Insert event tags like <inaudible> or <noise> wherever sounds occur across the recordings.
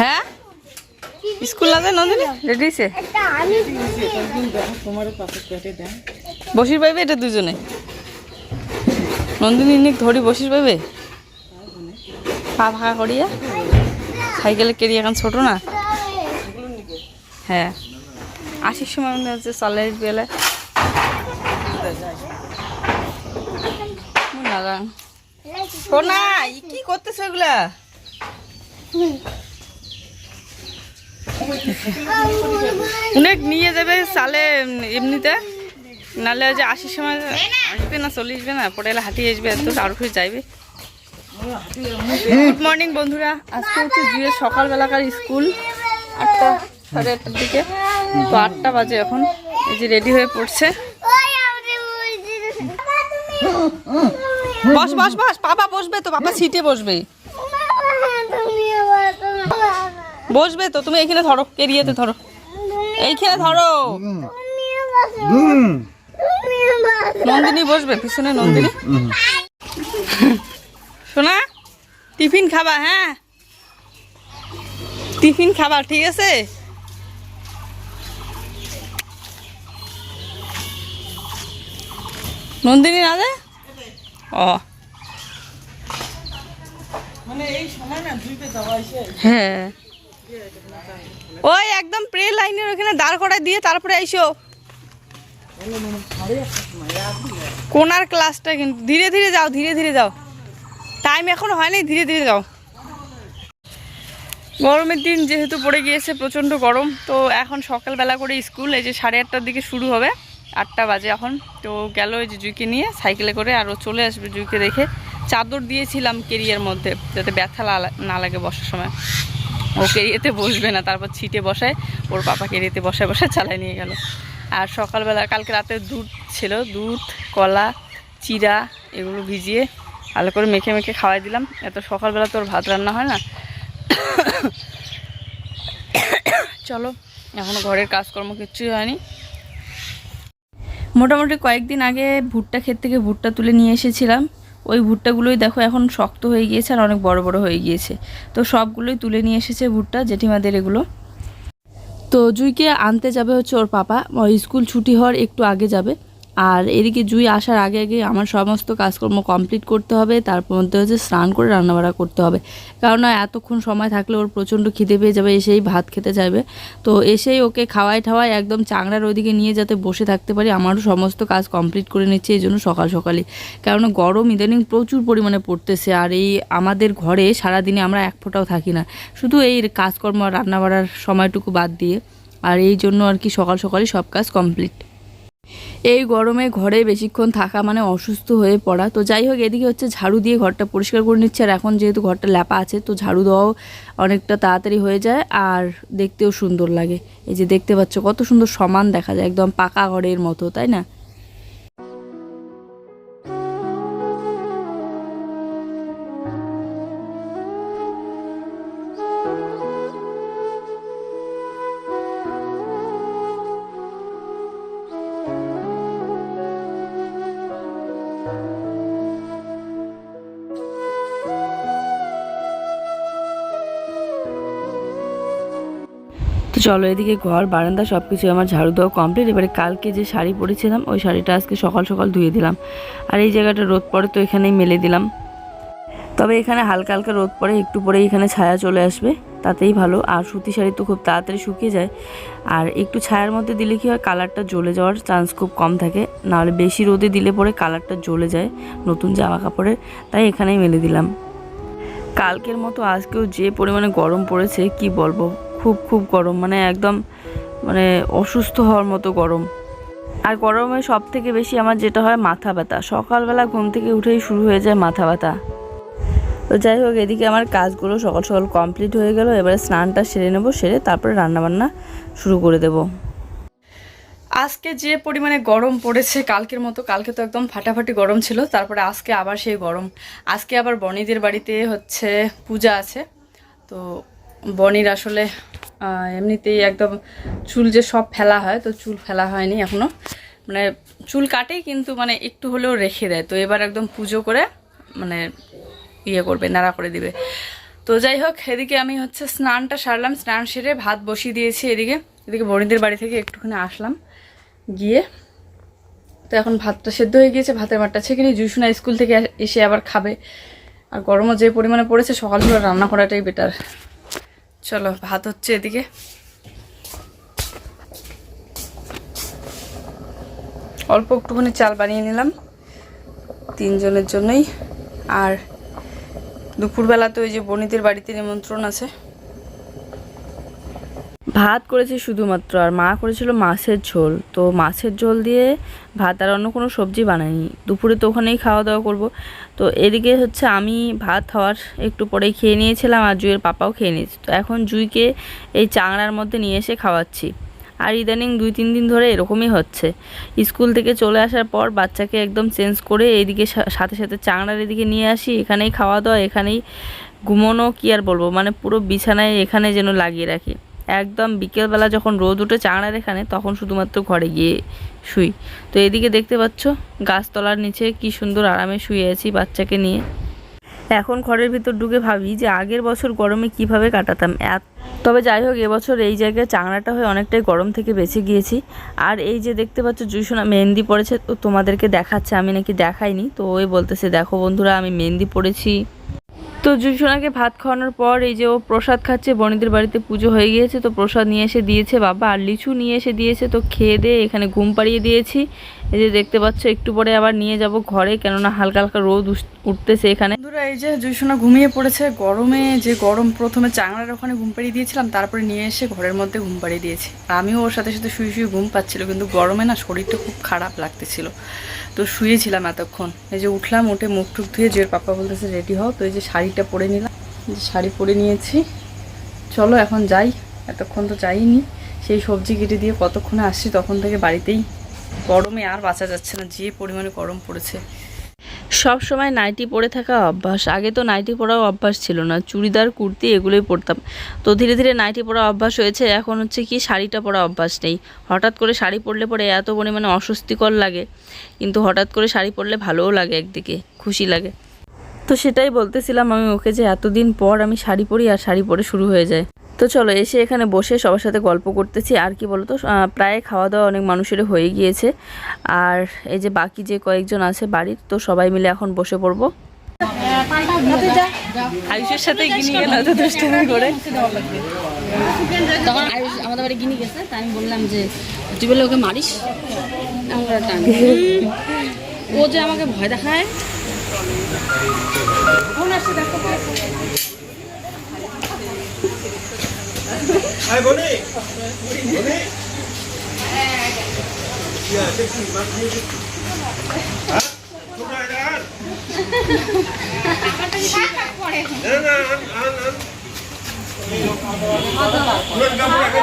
হ্যাঁ? স্কুল না যায় নন্দিনী? রেডি হয়েছে। বসির পাইবে এটা দুজনে। নন্দিনী নিক ধরি বসির পাইবে পা ফাঁকা করিয়া। সাইকেলে কেরি এখন ছোট না। হ্যাঁ। আশির সময় মনে হচ্ছে চলে নারায়ণ সোনা কি করতেছো এগুলা অনেক নিয়ে যাবে সালে, এমনিতে। ওই যে আশির সময় আসবে না চলে আসবে না, পরে এলে হাঁটিয়ে আসবে, এত আরও ফিরে যাইবে। গুড মর্নিং বন্ধুরা। আজকে হচ্ছে জুয়ের সকালবেলাকার স্কুল, আটটা, সাড়ে আটটার দিকে। তো আটটা বাজে এখন, এই যে রেডি হয়ে পড়ছে। বস বস বস, বাবা বসবে তো, বাবা সিটে বসবে। বসবে তো, তুমি এইখানে ধরো কেরিয়েতে ধরো। এইখানে ধরো। নন্দিনী বসবে, পিছনে নন্দিনী। শোনা টিফিন খাবা হ্যাঁ? টিফিন খাবা, ঠিক আছে? নন্দিনী দে ও হ্যাঁ। ওই একদম প্রে লাইনের ওখানে দাঁড় করায় দিয়ে তারপরে আইসো। কোনার ক্লাসটা কিন্তু ধীরে ধীরে যাও ধীরে ধীরে যাও। টাইম এখন হয়নি ধীরে ধীরে যাও। গরমের দিন যেহেতু পড়ে গিয়েছে প্রচণ্ড গরম তো এখন সকালবেলা করে স্কুল এই যে সাড়ে আটটার দিকে শুরু হবে। আটটা বাজে এখন। তো গেল ওই যে জুইকে নিয়ে সাইকেলে করে আরও চলে আসবে জুইকে দেখে চাদর দিয়েছিলাম কেরিয়ার মধ্যে, যাতে ব্যথা না লাগে বসার সময়। ও কেরিয়াতে বসবে না, তারপর ছিটে বসায়, ওর পাপা কেরিয়াতে বসায় বসায় চালায় নিয়ে গেল। আর সকালবেলা, কালকে রাতে দুধ ছিল, দুধ, কলা, চিরা এগুলো ভিজিয়ে ভালো করে মেখে মেখে খাওয়াই দিলাম। এত সকালবেলা তোর ভাত রান্না হয় না। <coughs> চলো এখনও ঘরের কাজকর্ম কিচ্ছুই হয়নি। মোটামুটি কয়েকদিন আগে ভুট্টা ক্ষেত থেকে ভুট্টা তুলে নিয়ে এসেছিলাম। ওই ভুট্টাগুলোই দেখো এখন শক্ত হয়ে গিয়েছে আর অনেক বড় বড় হয়ে গিয়েছে। তো সবগুলোই তুলে নিয়ে এসেছে ভুট্টা, জেঠিমাদের এগুলো। তো জুইকে আনতে যাবে হচ্ছে ওর পাপা। স্কুল ছুটি হওয়ার একটু আগে যাবে। আর এদিকে জুই আসার আগে আগে আমার সমস্ত কাজকর্ম কমপ্লিট করতে হবে, তারপর মধ্যে হচ্ছে স্নান করে রান্নাবাড়া করতে হবে। কারণ এতক্ষণ সময় থাকলে ওর প্রচণ্ড খিদে পেয়ে যাবে, এসেই ভাত খেতে চাইবে। তো এসেই ওকে খাওয়াই ঠাওয়াই একদম চাংড়ার ওইদিকে নিয়ে যাতে বসে থাকতে পারি, আমারও সমস্ত কাজ কমপ্লিট করে নিচ্ছে এই জন্য সকাল সকালই। কারণ গরম ইদানিং প্রচুর পরিমাণে পড়তেছে আর এই আমাদের ঘরে সারাদিনে আমরা এক ফোঁটাও থাকি না। শুধু এই কাজকর্ম রান্নাবাড়ার সময়টুকু বাদ দিয়ে, আর এই জন্য আর কি সকাল সকালই সব কাজ কমপ্লিট এই গরমে ঘরে বেশিক্ষণ থাকা মানে অসুস্থ হয়ে পড়া। তো যাই হোক, এদিকে হচ্ছে ঝাড়ু দিয়ে ঘরটা পরিষ্কার করে নিচ্ছে। আর এখন যেহেতু ঘরটা ল্যাপা আছে, তো ঝাড়ু দেওয়াও অনেকটা তাড়াতাড়ি হয়ে যায় আর দেখতেও সুন্দর লাগে। এই যে দেখতে পাচ্ছ কত সুন্দর সমান দেখা যায়, একদম পাকা ঘরের মতো, তাই না? চলো এদিকে ঘর, বারান্দা সব কিছু আমার ঝাড়ু দেওয়া কমপ্লিট এবারে কালকে যে শাড়ি পরেছিলাম, ওই শাড়িটা আজকে সকাল সকাল ধুয়ে দিলাম। আর এই জায়গাটা রোদ পড়ে তো এখানেই মেলে দিলাম। তবে এখানে হালকা হালকা রোদ পড়ে, একটু পরে এখানে ছায়া চলে আসবে। তাতেই ভালো। আর সুতি শাড়ি তো খুব তাড়াতাড়ি শুকিয়ে যায়। আর একটু ছায়ার মধ্যে দিলে কি হয়, কালারটা জ্বলে যাওয়ার চান্স খুব কম থাকে। নাহলে বেশি রোদে দিলে পরে কালারটা জ্বলে যায় নতুন জামা কাপড়ের। তাই এখানেই মেলে দিলাম। কালকের মতো আজকেও যে পরিমাণে গরম পড়েছে, কি বলব? খুব খুব গরম মানে একদম মানে অসুস্থ হওয়ার মতো গরম। আর গরমে সব থেকে বেশি আমার যেটা হয় মাথা ব্যথা। সকালবেলা ঘুম থেকে উঠেই শুরু হয়ে যায় মাথা ব্যথা। তো যাই হোক, এদিকে আমার কাজগুলো সকাল সকাল কমপ্লিট হয়ে গেল। এবারে স্নানটা সেরে নেব, সেরে তারপরে রান্নাবান্না শুরু করে দেব। আজকে যে পরিমাণে গরম পড়েছে কালকের মতো, কালকে তো একদম ফাটাফাটি গরম ছিল, তারপরে আজকে আবার সেই গরম। আজকে আবার বনিদের বাড়িতে হচ্ছে পূজা আছে। তো বনির আসলে এমনিতেই একদম চুল যে সব ফেলা হয়, তো চুল ফেলা হয়নি এখনও মানে চুল কাটেই কিন্তু মানে একটু হলেও রেখে দেয়। তো এবার একদম পুজো করে মানে ইয়ে করবে, নাড়া করে দিবে। তো যাই হোক, এদিকে আমি হচ্ছে স্নানটা সারলাম। স্নান সেরে ভাত বসিয়ে দিয়েছি এদিকে। এদিকে বড়িদের বাড়ি থেকে একটুখানি আসলাম গিয়ে। তো এখন ভাতটা সেদ্ধ হয়ে গিয়েছে, ভাতের ভাতটা ছেঁকে নিয়ে জুসুনা স্কুল থেকে এসে আবার খাবে। আর গরমও যে পরিমাণে পড়েছে সকাল সকাল রান্না করাটাই বেটার চলো, ভাত হচ্ছে এদিকে। অল্প একটুখানি চাল বানিয়ে নিলাম, তিনজনের জন্যই। আর দুপুরবেলা তো ওই যে বনিদের বাড়িতে নিমন্ত্রণ আছে। ভাত করেছি শুধুমাত্র আর মা করেছিল মাছের ঝোল। তো মাছের ঝোল দিয়ে ভাত আর অন্য কোনো সবজি বানাইনি। দুপুরে তো ওখানেই খাওয়া দাওয়া করব। তো এদিকে হচ্ছে আমি ভাত হওয়ার একটু পরেই খেয়ে নিয়েছিলাম আর জুইয়ের পাপাও খেয়ে নিয়েছে। তো এখন জুইকে এই চাংড়ার মধ্যে নিয়ে এসে খাওয়াচ্ছি। আর ইদানিং দুই তিন দিন ধরে এরকমই হচ্ছে। স্কুল থেকে চলে আসার পর বাচ্চাকে একদম চেঞ্জ করে এইদিকে সা- সাথে সাথে চাংড়ার এদিকে নিয়ে আসি। এখানেই খাওয়া দাওয়া এখানেই ঘুমোনো কি আর বলব? মানে পুরো বিছানায় এখানে যেন লাগিয়ে রাখি। একদম বিকেলবেলা যখন রোদ উঠে চাংড়ার এখানে, তখন শুধুমাত্র ঘরে গিয়ে শুই। তো এদিকে দেখতে পাচ্ছ, গাছতলার নিচে কি সুন্দর আরামে শুয়ে আছি বাচ্চাকে নিয়ে। এখন ঘরের ভিতর ঢুকে ভাবি যে আগের বছর গরমে কীভাবে কাটাতাম। তবে যাই হোক, এবছর এই জায়গায় চাংড়াটা হয়ে অনেকটাই গরম থেকে বেঁচে গিয়েছি। আর এই যে দেখতে পাচ্ছ, জুসোনা মেহেন্দি পড়েছে, তো তোমাদেরকে দেখাচ্ছে, আমি নাকি দেখাইনি। তো ওই বলতেছে, দেখো বন্ধুরা, আমি মেহেন্দি পড়েছি। তো জুসোনাকে ভাত খাওয়ানোর পর এই যে ও প্রসাদ খাচ্ছে, বনিদের বাড়িতে পুজো হয়ে গিয়েছে, তো প্রসাদ নিয়ে এসে দিয়েছে বাবা, আর লিচু নিয়ে এসে দিয়েছে, তো খেয়ে দিয়ে এখানে ঘুম পাড়িয়ে দিয়েছি। এই যে দেখতে পাচ্ছ, একটু পরে আবার নিয়ে যাব ঘরে, কেননা হালকা হালকা রোদ উঠতেছে এখানে। বন্ধুরা, এই যে জুসোনা ঘুমিয়ে পড়েছে, গরমে যে গরম, প্রথমে চাংড়ার ওখানে ঘুম পাড়িয়ে দিয়েছিলাম, তারপরে নিয়ে এসে ঘরের মধ্যে ঘুম পাড়িয়ে দিয়েছি। আমিও ওর সাথে সাথে শুয়ে শুয়ে ঘুম পাচ্ছিল, কিন্তু গরমে না শরীরটা খুব খারাপ লাগতেছিল। তো শুয়েছিলাম এতক্ষণ। এই যে উঠলাম, উঠে মুখ টুক ধুয়ে জয়ের পাপা বলতেছে, রেডি হও। তো এই যে শাড়িটা পরে নিলাম। যে শাড়ি পরে নিয়েছি। চলো, এখন যাই। এতক্ষণ তো যাইনি। সেই সবজি কেটে দিয়ে কতক্ষণে আসছি, তখন থেকে বাড়িতেই গরমে আর বাঁচা যাচ্ছে না, যে পরিমাণে গরম পড়েছে। সব সময় নাইটি পরে থাকা অভ্যাস। আগে তো নাইটি পরাও অভ্যাস ছিল না। চুড়িদার, কুর্তি এগুলোই পরতাম। তো ধীরে ধীরে নাইটি পরা অভ্যাস হয়েছে। এখন হচ্ছে কি, শাড়িটা পরা অভ্যাস নেই। হঠাৎ করে শাড়ি পরলে পরে এত পরিমাণে অস্বস্তিকর লাগে। কিন্তু হঠাৎ করে শাড়ি পরলে ভালোও লাগে একদিকে, খুশি লাগে। তো সেটাই বলতেছিলাম আমি ওকে যে এতদিন পর আমি শাড়ি পরি আর শাড়ি পরে শুরু হয়ে যায়। তো চলো এসে এখানে বসে সবার সাথে গল্প করতেছি। আর কি বলতো প্রায় খাওয়া দাওয়া অনেক মানুষের হয়ে গিয়েছে। আর এই যে বাকি যে কয়েকজন আছে বাড়ির তো সবাই মিলে এখন বসে পড়ব। আয়ুষের সাথে গিনি গেল তো দুষ্টামি করে। তখন আয়ুষ আমাদের বাড়ি গিনি গেছে তাই আমি বললাম যে তুই বলে ওকে মারিস? আমরা টান ও যে আমাকে ভয় দেখায়। আয় বনি। বনি। হ্যাঁ? ছোট এটা আর না না আন আন আন। আগে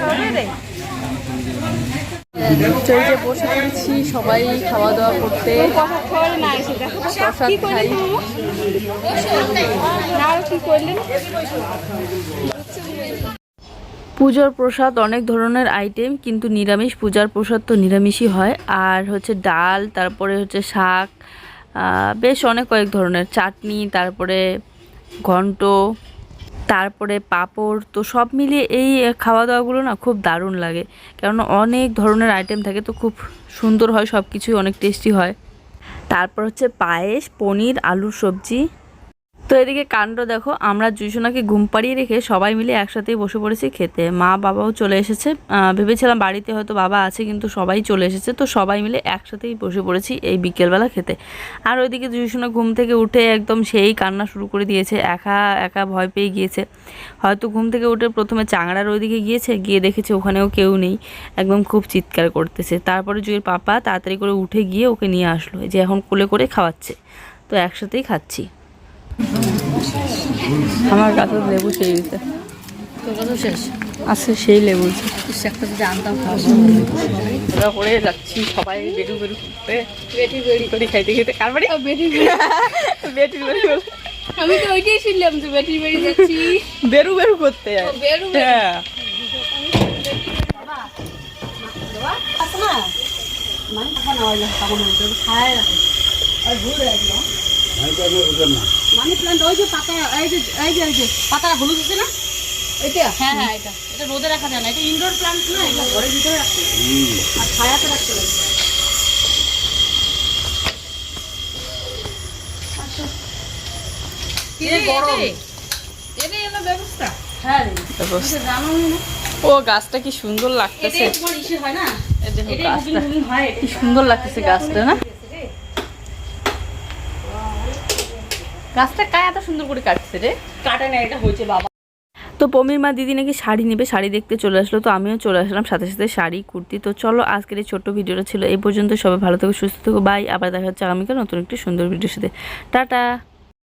পেড়ে দে বসে সবাই খাওয়া দাওয়া করতে পুজোর প্রসাদ অনেক ধরনের আইটেম কিন্তু নিরামিষ পূজার প্রসাদ তো নিরামিষই হয়। আর হচ্ছে ডাল, তারপরে হচ্ছে শাক বেশ অনেক কয়েক ধরনের। চাটনি, তারপরে ঘন্ট তারপরে পাঁপড়, তো সব মিলিয়ে এই খাওয়া দাওয়াগুলো না খুব দারুণ লাগে। কারণ অনেক ধরনের আইটেম থাকে, তো খুব সুন্দর হয় সব কিছুই অনেক টেস্টি হয়। তারপর হচ্ছে পায়েস, পনির, আলুর সবজি তো এদিকে কাণ্ড দেখো, আমরা জুসোনাকে ঘুম পাড়িয়ে রেখে সবাই মিলে একসাথেই বসে পড়েছি খেতে। মা বাবাও চলে এসেছে। ভেবেছিলাম বাড়িতে হয়তো বাবা আছে, কিন্তু সবাই চলে এসেছে, তো সবাই মিলে একসাথেই বসে পড়েছি এই বিকেলবেলা খেতে। আর ওইদিকে জুসোনা ঘুম থেকে উঠে একদম সেই কান্না শুরু করে দিয়েছে, একা একা ভয় পেয়ে গিয়েছে। হয়তো ঘুম থেকে উঠে প্রথমে চাংড়ার ওইদিকে গিয়েছে, গিয়ে দেখেছে ওখানেও কেউ নেই, একদম খুব চিৎকার করতেছে। তারপরে জুয়ের পাপা তাড়াতাড়ি করে উঠে গিয়ে ওকে নিয়ে আসলো যে এখন কোলে করে খাওয়াচ্ছে। তো একসাথেই খাচ্ছি। আমার কাছে লেবু সেই দিতে। শেষ? আছে সেই লেবু। একটা যদি আনতাম খাওয়া করে যাচ্ছি সবাই বেরু বেরু করতে বেটি বেড়ি। করে খাইতে খেতে। কার বাড়ি? বেটি বেটি <laughs> বেড়ি বলে। আমি তো ওইটাই শুনলাম যে ব্যাটারি বাড়ি যাচ্ছি। বেরু বেরু করতে বেরু হ্যাঁ। মানি প্ল্যান্ট ওই যে পাতা এই যে এই যে এই যে পাতা হলুদ আছে না? এটা হ্যাঁ হ্যাঁ এটা। এটা রোদে রাখা যায় না এটা ইনডোর প্ল্যান্ট না এটা ঘরের ভিতরে রাখতে আর ছায়াতে রাখতে হবে ব্যবস্থা। হ্যাঁ না? ও গাছটা কি সুন্দর লাগতেছে। হয় হয় কি সুন্দর লাগতেছে গাছটা না? গাছটা কায় এত সুন্দর করে কাটছে রে? কাটা না এটা হয়েছে বাবা। তো পমির মা দিদি নাকি শাড়ি নেবে? শাড়ি দেখতে চলে আসলো তো আমিও চলে আসলাম সাথে সাথে শাড়ি কুর্তি। তো চলো আজকের এই ছোট্ট ভিডিওটা ছিল এই পর্যন্ত। সবাই ভালো থেকো সুস্থ থেকো। বাই আবার দেখা হচ্ছে আগামীকাল নতুন একটি সুন্দর ভিডিওর সাথে। টাটা!